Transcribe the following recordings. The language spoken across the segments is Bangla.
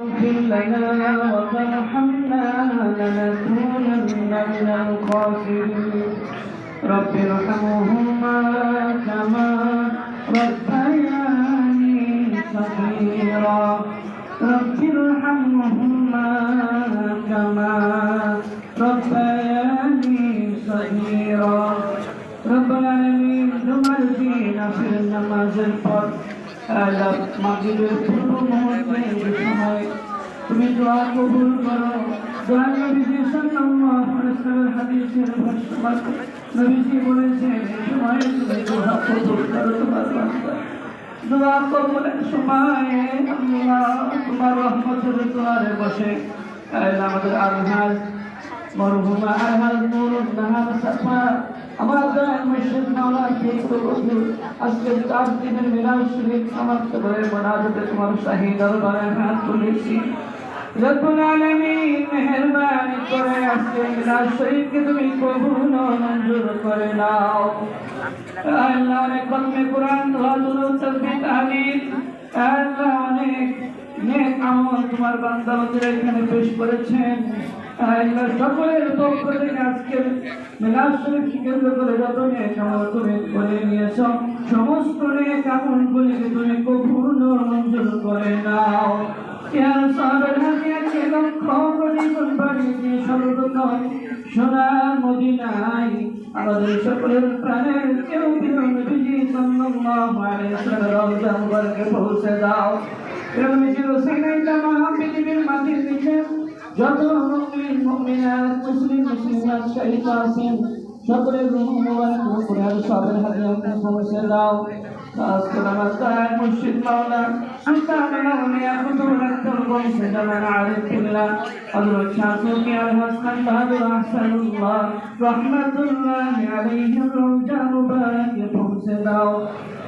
اغفر لنا وترحمنا لنكونن من الخاسرين. رب ارحمهما كما ربياني صغيرا. رب ارحمهما كما ربياني صغيرا. رب العالمين جمل دين في النماز الفرد মাগরিবের পূর্ব মুহূর্তে সময় তুমি দোয়া কবুল করো দোয়া নবীজি সাল্লাল্লাহু আলাইহি হাদিসের ভাষ্যমত নবীজি বলেছেন আমাদের আলহাজ মরহুমা আলহাজ নুরুন নাহার সাফা আমার দয়াল মুর্শিদ মাওলা ঠিক হুজুর আজকে চার দিনের মিলাদ শরীফ সমাপ্ত করে মনাজাতে তোমার শাহী দরবারে হাত তুলেছি। রব্বুল আলামিন মেহেরবানি করে আজকে মিলাদ শরীফকে তুমি কবুল ও মঞ্জুর করে নাও। আল্লাহ অনেক কলমে কোরআন দোয়া দুরূদ অনেক নেক তোমার বান্দাদের এখানে পেশ করেছেন। সকলের পক্ষ থেকে আজকে শরীফকে কেন্দ্র করে যত নেক আমল তুমি করে নিয়েছ, সমস্ত নেক আমলগুলিকে তুমি কবুল মঞ্জুর করে নাও। পৌঁছে দাও। يغمز الحسين كما في بمة الرجال جبر مؤمن مؤمنات مسلم مسلمات كإقاسم شكر الروم والكفر يا صابر هل يمنكم سلاو فأسكن مكان المشرك مولا أنت من أغنياء قدرة الغيث من عارف الله قدر الشاكوك يا الحسن بهدر أحسن الله رحمة الله عليهم رجال مبارك يقوم سلاو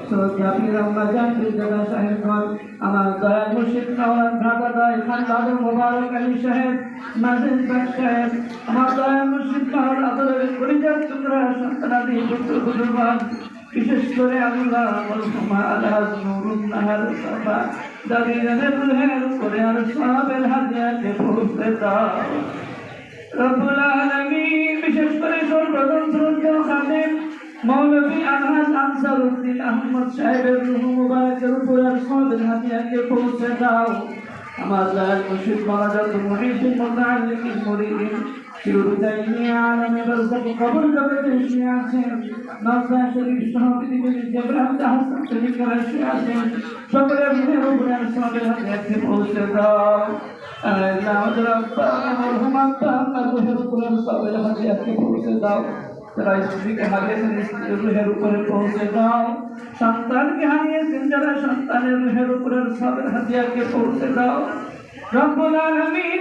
সৌদি আপিল আম্মা জান মির্জাদা সাহেবগণ আমার দয়াল মুর্শিদ মাওলানা ভ্রাতাদয় খান বাবু মোবারক আলী সাহেব নাজিম ভাই সাহেব আমার দয়াল মুর্শিদ মাওলানা আদলের পরিজাত টুকরা সন্তানাদি পুত্র বুজুর্গান বিশেষ করে আল্লাহ মরহুমা আলহাজ নুরুন নাহার সাফা দাবিরানের রুহের করে আর সাহাবের হাজিয়াতে পৌঁছে দাও রব্বুল আলামিন বিশেষ করে সর্বতন্ত্র মৌলভী আলহাজ আনসারউদ্দিন আহমদ সাহেবের রুহ মুবারকের উপর আর সবের হাদিয়াকে পৌঁছে দাও। আমার দয়াল মুর্শিদ মহারাজ মহিষিন মোতালিকিন মুরিদিন শিরুদাইনি আলমে বরকত কবর জগতে শুয়ে আছেন। নজরা শরীফ সহ পৃথিবীর জেবরাম হাসান শরীফ রাশি আছেন। সকলের মুখের উপরে আর সবের হাদিয়াকে পৌঁছে দাও। পৌঁছে দাও। যারা স্ত্রীকে হারিয়েছেন স্ত্রীর রুহের উপরে পৌঁছে দাও সন্তানকে হারিয়েছেন যারা সন্তানের রুহের উপরে সবের হাদিয়াকে পৌঁছে দাও রব্বুল আলামিন